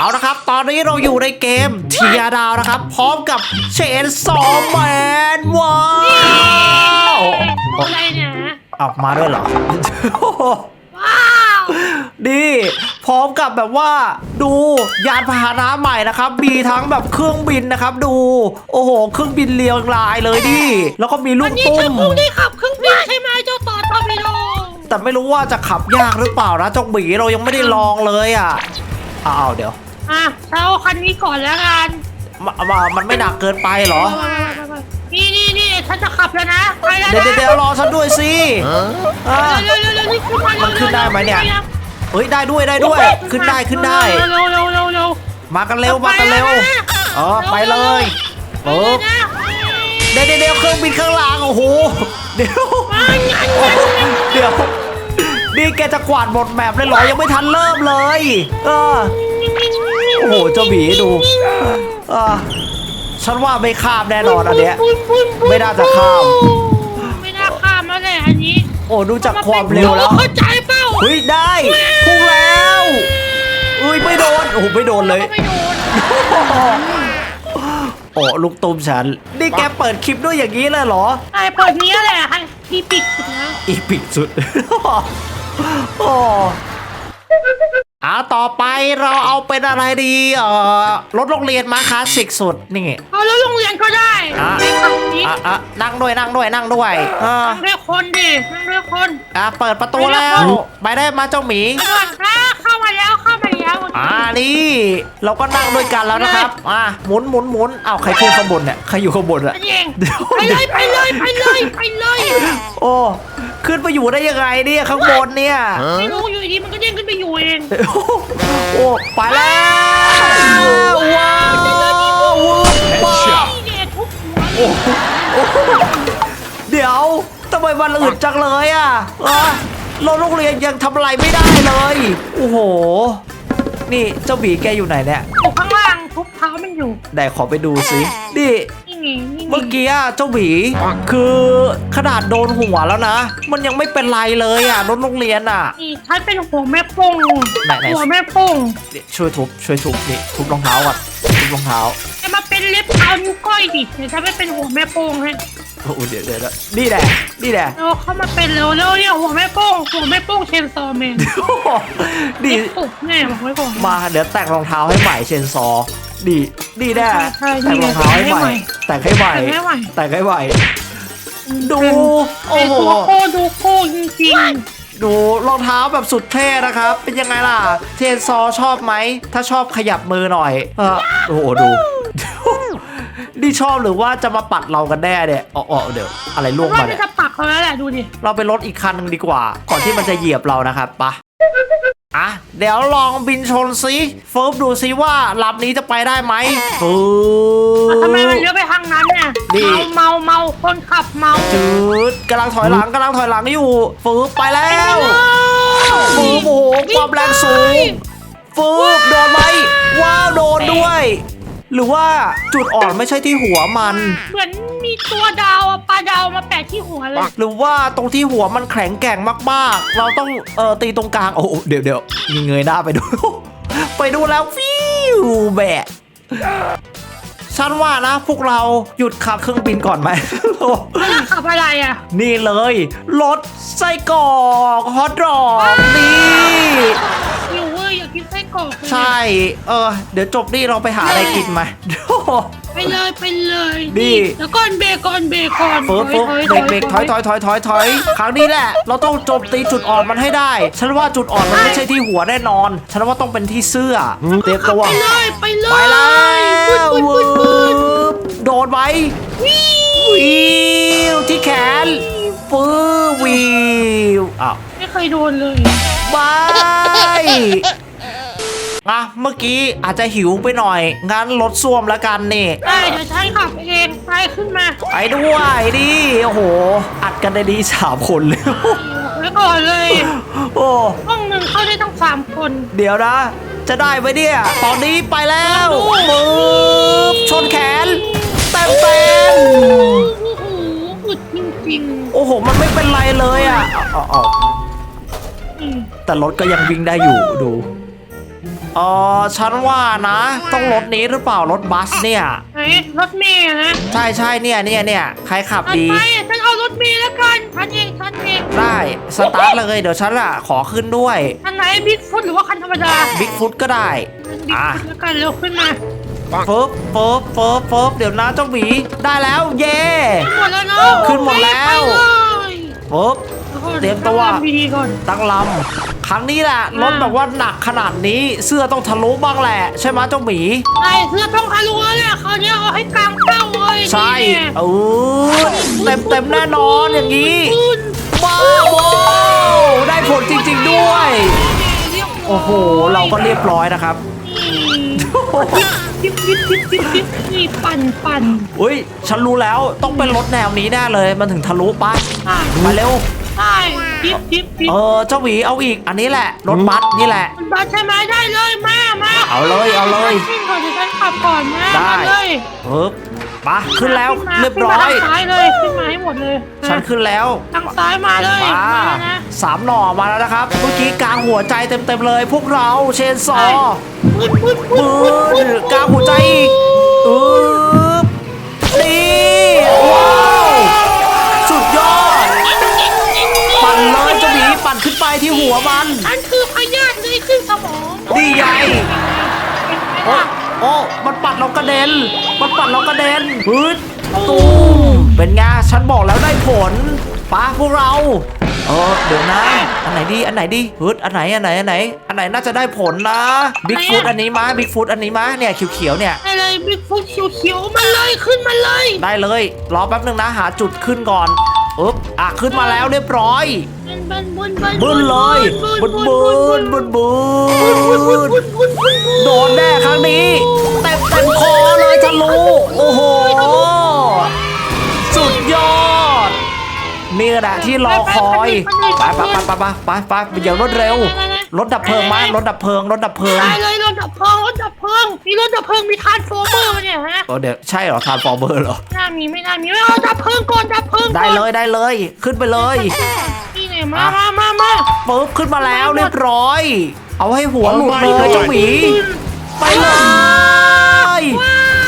เอานะครับ ตอนนี้เราอยู่ในเกมเทียดาวนะครับ พร้อมกับเชนซอมแมนว้าวอะไรเนี่ยออกมาด้วยเหรอ ว้าวนี่พร้อมกับแบบว่าดูยานพาหนะใหม่นะครับ มีทั้งแบบเครื่องบินนะครับ ดู โอ้โห เครื่องบินเรียงรายเลยดิแล้วก็มีลูอักนนี้ตุ้เจ้ามพวกนี้ขับเครื่องบินใช่ไหมเจ้าต่อทอร์ปิโดแต่ไม่รู้ว่าจะขับยากหรือเปล่านะเจงบีเรายังไม่ได้ลองเลยอะอ้าวเดี๋ยว อะเราเอาคันนี้ก่อนแล้วกันมามามันไม่หนักเกินไปเหรอนี่นี่นี่ฉันจะขับแล้วนะไปแล้วเดี๋ยวเดี๋ยวเดี๋ยวรอฉันด้วยสิอ่า เร็วเร็วเร็วนี่ขึ้นมามันขึ้นได้ไหมเนี่ย เฮ้ยได้ด้วยได้ด้วย ขึ้นได้ขึ้นได้ เร็วเร็วเร็วเร็วเร็วมากันเร็วมากันเร็วเออไปเลยไปเอเลอยนะเดี๋ยวเดี๋ยวเดี๋ยวเครื่องบินข้างล่างโอ้โหเดี๋ยวมางั้นโอ้โหเดี๋ยวนี่แกจะกวาดหมดแมปเลยเหรอยังไม่ทันเริ่มเลย เออ โอ้โหเจ้าหมีดูเออฉันว่าไม่ข้ามแน่นอนอันเนี้ยปุ้นปุ้นปุ้นไม่น่าจะข้าม ไม่น่าข้ามแล้วแหละอันนี้โอ้ดูจากความเร็วแล้วเข้าใจเปล่าเฮ้ยได้พุ่งแล้วอุ้ยไม่โดนโอ้โหไม่โดนเลยไม่โดนโอ้ลูกตุ้มฉัน นี่แกเปิดคลิปด้วยอย่างนี้เลยเหรอไอ้เปิดนี้แหละให้พี่ปิดสุดนะอีปิกสุดโอ้ อาต่อไปเราเอาเป็นอะไรดีเอ่อรถโรงเรียนมาคลาสสิกสุดนี่เอาแล้วโรงเรียนก็ได้อะไม่ขับนี้อะอะนั่งด้วยนั่งด้วยนั่งด้วยเออนั่งด้วยคนดินั่งด้วยคนอะเปิดประตูแล้ว ไปได้มาเจ้าหมีไปก่อนอะเข้ามาแล้วเข้ามาแล้วอ่านี่เราก็นั่งด้วยกันแล้วนะครับอะหมุนหมุนหมุนอ้าวใครขึ้นข้างบนเนี่ยใครอยู่ข้างบนอะอันนี้เองเดี๋ยวไปเลยไปเลยไปเลยไปเลย โอ้ขึ้นไปอยู่ได้ยังไงเนี่ยข้างบนเนี่ยไม่รู้ อยู่ดีมันก็เด้งขึ้นไปอยู่เองโอ้ไปแล้วว้าวว้าวนี่เนี่ยทุบหัวเดี๋ยวทำไมมันอึดจังเลยอะอะเราโรงเรียนยังทำอะไรไม่ได้เลย โอ้โห นี่เจ้าบีแกอยู่ไหนเนี่ยอยู่ข้างล่างทุบเท้ามันอยู่ไหนขอไปดูสินี่นี่ไงนี่ไง เมื่อกี้อะเจ้าหวีคือขนาดโดนหัวแล้วนะ มันยังไม่เป็นไรเลยอะรถโรงเรียนอะ นี่ฉันเป็นหัวแม่โป้งไหนไหนหัวแม่โป้งนี่ช่วยทุบช่วยทุบนี่ทุบรองเท้าก่อนทุบรองเท้าจะมาเป็นเล็บเท้านิ้วก้อยดิเดี๋ยวฉันไม่เป็นหัวแม่โป้งให้โอ้โหเดี๋ยวเดี๋ยวเดี๋ยวนี่แหละนี่แหละเราเข้ามาเป็นเร็วเร็วเนี่ยหัวแม่โป้งหัวแม่โป้งเชนซอว์แมนโอ้โหนี่ปุบแน่บอกไว้ก่อนมาเดี๋ยวแต่งรองเท้าให้ใหม่เชนซอ ดีดีแน่ใช่แต่งรองเท้าให้ใหม่ แต่งให้ใหม่ แต่งให้ใหม่ แต่งให้ใหม่ ดู โอ้เป็นโหตัวโคดูโคจริงดูรองเท้าแบบสุดเท่นะครับ เป็นยังไงล่ะเชนซอชอบไหม ถ้าชอบขยับมือหน่อยเออโอ้โหดู นี่ชอบหรือว่าจะมาปัดเรากันแน่เนี่ยอ๋ออ๋อเดี๋ยวอะไรล่วงๆว่ามามันเนี่ยจะปักเขาแล้วแหละดูดิ เราไปรถอีกคันหนึงดีกว่า ก่อนที่มันจะเหยียบเรานะครับปะ อะเดี๋ยวลองบินชนซิเฟิร์ฟดูซิว่าลำนี้จะไปได้ไหมฟืบ ทำไมมันเลี้ยวไปทางนั้นเนี่ยนี่ เมาเมาเมาคนขับเมาจืดกำลังถอยหลังกำลังถอยหลังอยู่ฟืบไปแล้วฟืบโอ้โหความแรงสูงฟืบโดนไหมว้าวโดนด้วย หรือว่าจุดอ่อนไม่ใช่ที่หัวมัน เหมือนมีตัวดาวอะปลาดาวมาแปะที่หัวเลยหรือว่าตรงที่หัวมันแข็งแกร่งมากๆ เราต้องเอ่อตีตรงกลางโอ้โหเดี๋ยวเดี๋ยวมีเงยหน้าไปดู ไปดูแล้วฟิวแบะฉันว่านะพวกเราหยุดขับเครื่องบินก่อนไหม แล้วขับอะไรอะนี่เลยรถไส้กรอกฮอตดอกนี่หิวเว้ยอยา กกินไส้กรอกเลยใช่ เออ เดี๋ยวจบนี่เราไปหาอะไรกินไหมไปเลยไปเลยนี่ แล้วก่อนเบคอนเบคอนเฟิร์ฟเฟิร์ฟเบรกเบรกถอยถอยถอยถอยถอยครั้งนี้แหละ เราต้องโจมตีจุดอ่อนมันให้ได้ ฉันว่าจุดอ่อนมันไม่ใช่ที่หัวแน่นอน ฉันว่าต้องเป็นที่เสื้อ เตรียมตัว ไปเลยไปเลยไปแล้วปืนปืนปืนโดนไหมวิ่งวิวที่แขนปื้อวิวอ้าวไม่เคยโดนเลย บาย อะเมื่อกี้อาจจะหิวไปหน่อย งั้นรถส้วมแล้วกันนี่ได้เดี๋ยวฉันขับเองไปขึ้นมาไปด้วยดิโอ้โห อัดกันได้ดีสามคนเลยไว้ก่อนเลย โอ้ห้องหนึ่งเข้าได้ต้องสามคน เดี๋ยวนะ จะได้ไหมเนี่ย ตอนนี้ไปแล้วปึ๊บชนแขนเต็มเต็มโอ้โหอึดจริงโอ้โห มันไม่เป็นไรเลยอะเอาเอาเอาๆอืมแต่รถก็ยังวิ่งได้อยู่ดู เออฉันว่านะ ต้องรถนี้หรือเปล่ารถบัสเนี่ย ไหนรถเมย์อะนะใช่ใช่เนี่ยเนี่ยเนี่ยใครขับฉันดี ไปฉันเอารถเมย์แล้วกันฉันเองฉันเองได้สตาร์ทเลยเดี๋ยวฉันอะขอขึ้นด้วยคันไหนบิ๊กฟุตหรือว่าคันธรรมดาบิ๊กฟุตก็ได้ บิ๊กอะ ฟุตแล้วกันเร็วขึ้นมาเฟิบเฟิบเฟิบเฟิบเดี๋ยวนะเจ้าหมีได้แล้วเย่ หมดแล้วเนาะขึ้นหมดแล้ว ไปเลยเฟิบ เตรียมตัวตั้งดีก่อนตั้งลำครั้งนี้แหละรถแบบว่าหนักขนาดนี้เสื้อต้องทะลุบ้างแหละ ใช่ไหมเจ้าหมีไอ้เสื้อต้องทะลุแล้วเนี่ยเขาวเนี่ยเอาให้กลางเป้าเลยใช่เออเต็มเต็มแน่นอนอย่างนี้คุณว้าวโว้ได้ผลจริง ๆด้วยเรียบร้ยโอ้โห เราก็เรียบร้อยนะครับจิ๊บจิ๊บจิ๊บจิ๊บจิ๊บนี่ปั่นปั่นอุ้ย ฉันรู้แล้วต้องเป็นรถแนวนี้แน่เลย มันถึงทะลุปะใช่มาเร็ว ใช่จิ๊บจิ๊บจิ๊บเออเจ้าหวีเอาอีกอันนี้แหละรถบัสนี่แหละมันบัสใช่ไหมได้เลยมามาเอาเลยเอาเลย ขึ้นก่อนเดี๋ยวฉันขับก่อนนะได้ มาเลยปึ๊บมาขึ้นแล้วขึ้มาเรียบร้อย ขึ้นมาทางซ้ายเลยขึ้นมาให้หมดเลยฉันขึ้นแล้วทางซ้ายมาเลยมามานะสามหน่อมาแล้วนะครับเมื่อกี้กลางหัวใจเต็มๆเลย พวกเราเชนซอ ปึ๊ดปึ๊ดปึ๊ดปืปึ๊ดนกลางหัวใจอีกอึ๊บ หัวมันอันคือพยาธิเลยขึ้นสมองดีใหญ่โอ้โอ้โอ้มันปัดเรากระเด็น มันปัดเรากระเด็นฮึดตูมเป็นไงฉันบอกแล้วได้ผลป้าพวกเราเออเดี๋ยวนะอันไหนดีอันไหนดีฮึดอันไหนอันไหนอันไหนอันไหนน่าจะได้ผลนะบิ๊กฟุตอันนี้มาบิ๊กฟุตอันนี้มาเนี่ยเขียวๆเนี่ยอะไรบิ๊กฟุตเขียวๆมาเลยขึ้นมาเลย ได้เลย รอแป๊บนึงนะหาจุดขึ้นก่อนอึ๊บอะขึ้นมาแล้วเรียบร้อย บึนบึนบึนบึ้นเลยบึ้นบึ้นบึ้นบึ้บึนบึนนบึนบึนบึนโดนแน่ครั้งนี้เต็มเต็มคอเลยทะลุโอ้โห สุดยอดนี่แหละที่รอคอยไปไปไปไปไปไปไปเดี๋ยวรถเร็วรถดับเพลิงมารถดับเพลิงรถดับเพลิงได้เลยรถดับเพลิงรถดับเพลิงมีรถดับเพลิงมีทรานส์ฟอร์เมอร์เนี่ยฮะเออเดี๋ยวใช่เหรอทานฟอร์เบอร์เหรอน่ามีไม่น่ามีไม่เอาดับเพลิงก่อนดับเพลิงก่อนได้เลยได้เลย ขึ้นไปเลยนี่ไง มามามามาปุ๊บขึ้นมาแล้วเรียบร้อย เอาให้หัวหลุดเลยเจ้าหมี ไปเลย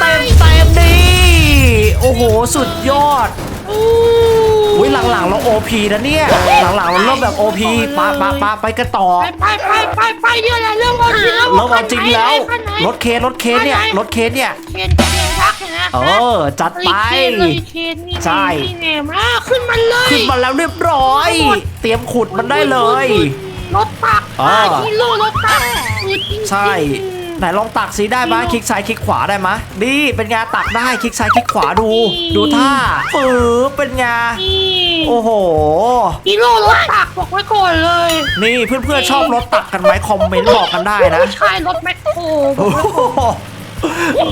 เต็มเต็มดี โอ้โห สุดยอด อุ้ยหลังๆเราโอพีนะเนี่ยหลังๆเราเริ่มแบบโอพีปาปาปาไปกันต่อไปไปไปไปไปเยอะแล้วเรื่องเอาจริงแล้วเริ่มเอาจริงแล้ว รถเคนรถเคนเนี่ยรถเคนเนี่ยเคนเคนยักนะเออจัดไปเคนเลยเคนนี่ใช่นี่แน่มาขึ้นมาเลยขึ้นมาแล้วเรียบร้อย เตรียมขุดมันได้เลยรถตักอ่าฮีโร่รถตักใช่ ไหนลองตักสีได้ไหมคลิกซ้ายคลิกขวาได้ไหมดีเป็นไงตักได้คลิกซ้ายคลิกขวาดู ดูท่าปื๊บเป็นไงนี่โอ้โหฮีโร่รถตักบอกไว้ก่อนเลย นี่เพื่อนๆชอบรถตักกันไหมคอมเมนต์บอกกันได้นะผู้ชายรถแมคโครบโอ้อกไว้ก่อน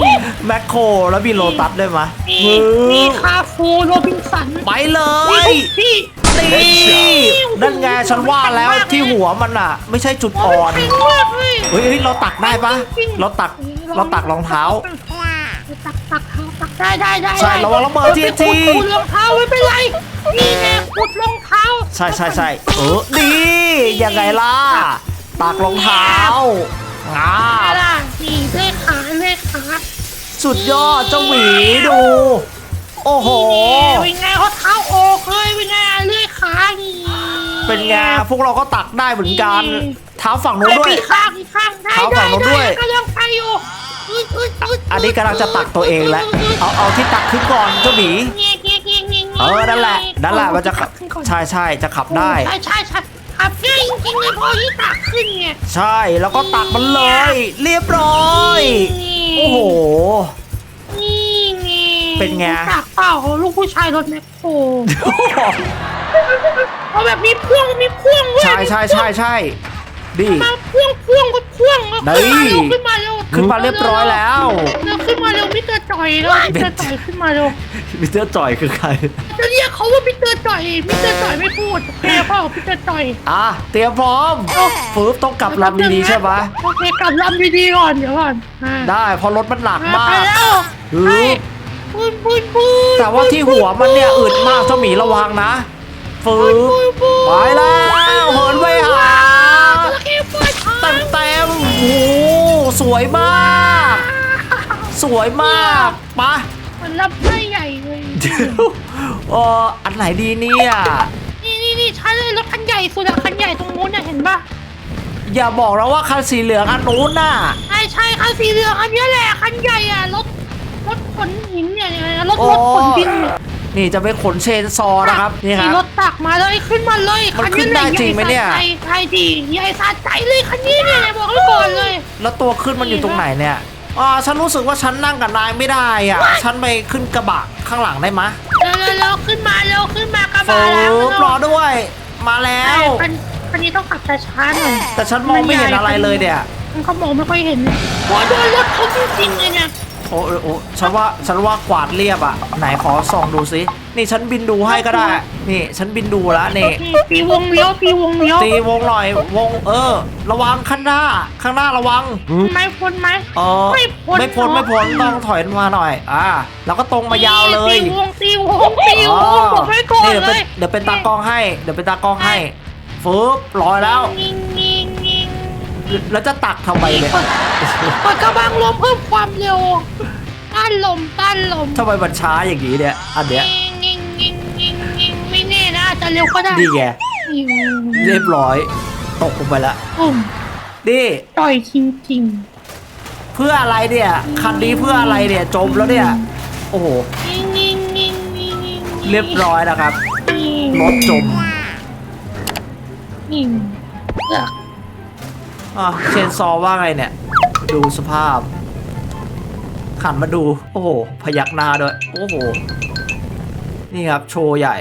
โหแมคโครแล้วมีโลตัสด้วยมะนี่นี่คาฟูโรบินสัน ไปเลนี่ยทุ กที่นี่นั่นไงฉันว่าแล้วที่หัวมันอะ ไม่ใช่จุดอ่อนแข็งมากเลยเฮ้ยเฮ้ยเราตักได้ปะเราตักเราตักรองเท้าตักตักเท้าตักได้ได้ได้ใช่ระวังระเบิด TNT ขุดรองเท้าไม่เป็นไรนี่แน่ขุดรองเท้า ใช่ใช่ใช่เออดียังไงล่ะตักรองเท้าอ่าอะไรล่ะนี่เลขขาเลขขาสุดยอดเจ้าหวีดู โอ้โหเป็นไงเขาเท้าโอกเลยเป็นไงเลข ขานี่เป็นไงพวกเราก็ตักได้เหมือนกันเท้าฝั่งนู้นไปด้วยอีกข้างอีกข้างได้เท้าฝั่ได้งโน้นด้ได้วยกำลังไปอยู่อึดอึดอึดอันนี้กำลังจะตักตัวเองแล้วเอาเอาที่ตักขึ้นก่อนเจ้าหมี เงี้ยเงี้ยเงี้ยเงี้ยเออนั่นแหละนั่นแหละมันจะขับขึ้นก่อนใช่ใช่จะขับได้ ใช่ใช่ใช่ขับง่ายจริงๆเลยพอที่ตักขึ้นไง ใช่แล้วก็ตักมันเลย เรียบร้อยโอ้โห นี่ไงเป็นไง รู้จักเปล่าลูกผู้ชายรถแมคโคร เอาแบบมีพ่วงมีพ่วงด้วยใช่ใช่ใช่ใช่ดี มาพ่วงพ่วงก็พ่วงได้ขึ้นมาเร็วขึ้นมาเร็วขึ้นมาเรียบร้อยแล้วเร็วขึ้นมาเร็วมิสเตอร์จ่อยแล้วมิสเตอร์จ่อยขึ้นมาเร็วมิสเตอร์จ่อยคือใคร จะเรียกเขาว่ามิสเตอร์จ่อยมิสเตอร์จ่อยไม่พูดแพ้เปล่ามิสเตอร์จ่อยอะเตรียมพร้อมฟืบต้องกลับลำดีๆใช่ไหมโอเคกลับลำดีๆก่อนเดี๋ยวก่อนอ่าได้เพราะรถมันหนักไปมากแล้วฮึบ ไปปุ้นปุ้นปุ้นแต่ว่าที่หัวมันเนี่ยอึดมากเจ้าหมีระวังนะ ฟืบไปแล้วเหินไปหาจระเข้ฟาดหางเต็มเต็มๆโอ้โหสวยมาก สวยมากปะมันรับไม่ใหญ่เลยเดี๋ยวเอออันไหนดีเนี่ยนี่นี่นี่ฉันเลยรถคันใหญ่สุดอะคันใหญ่ตรงนู้นน่ะเห็นปะอย่าบอกแล้วว่าคันสีเหลืองอันนู้นน่ะใช่ใช่คันสีเหลืองอันเนี้ยแหละคันใหญ่อะรถรถขนหินเนี่ยเนี่ยรถโอ้รถขนดินเนี่ย นี่จะไปขนเชนซอนะครับนี่คขี่รับ รถตักมาเลยขึ้นมาเลยมันขึ้นได้จริงไหมเนี่ยใช่ใช่ดีใหญ่สะใจเลยคันนี้เนี่ยบอกไว้ก่อนเลย แล้วตัวขึ้นมันอยู่ตรงไหนเนี่ยอ่าฉันรู้สึกว่าฉันนั่งกับนายไม่ได้อะ ฉันไปขึ้นกระบะข้างหลังได้มะเร็วเร็วเร็วขึ้นมาเร็วขึ้นมากระเฟิบะแล้วร์รอด้วย มาแล้วคันคันนี้ต้องขับช้าๆหน่อยแต่ฉันมองไม่เห็นอะไรเลยเนี่ยมันเขามองไม่ค่อยเห็นโอ้ยโดนรถเขาจริงๆเลยเนี่ย โอ้โอ้โอ้ฉันว่าฉันว่ากวาดเรียบอะ ไหนขอส่องดูสินี่ฉันบินดูให้ก็ได้ นี่ฉันบินดูแล้วนี่นี่ ตีวงเลี้ยวตีวงเลี้ยวตีวงหน่อยวงเออ ระวังข้างหน้า ข้างหน้าระวัง ไม่พ้นไหมเออไม่พ้นไม่พ้นเนอะไม่พ้นต้องถอยมาหน่อย อ่า แล้วก็ตรงมายาวเลยตีวงตีวงตีวงบอกไว้ก่อนนี่เดี๋ยวเลเป็นยเดี๋ยวเป็นตากล้องให้ เดี๋ยวเป็นตากล้องให้ฟืบลอยแล้วยิงยิงยิง แล้วจะตักทำไมเนี่ยเปิดกระบังลมเพิ่มความเร็วต้านลมต้านลมทำไมมันช้าอย่างนี้เนี่ยอันเนี้ยยิงยิงยิงยิงยิงไม่แน่นะอาจจะเร็วก็ได้นี่ไงยิงเรียบร้อย ตกลงไปแล้วปุ้มนี่ต่อยจริงจริงเพื่ออะไรเนี่ยคันนี้เพื่ออะไรเนี่ยจมแล้วเนี่ยโอ้โหๆยิงยิงยิงยิงยิงเรียบร้อยนะครับยิงรถจมยิงเลือก อะเชนซอว่าไงเนี่ย ดูสภาพขันมาดู โอ้โห พยักหน้าด้วย โอ้โห นี่ครับ โชว์ใหญ่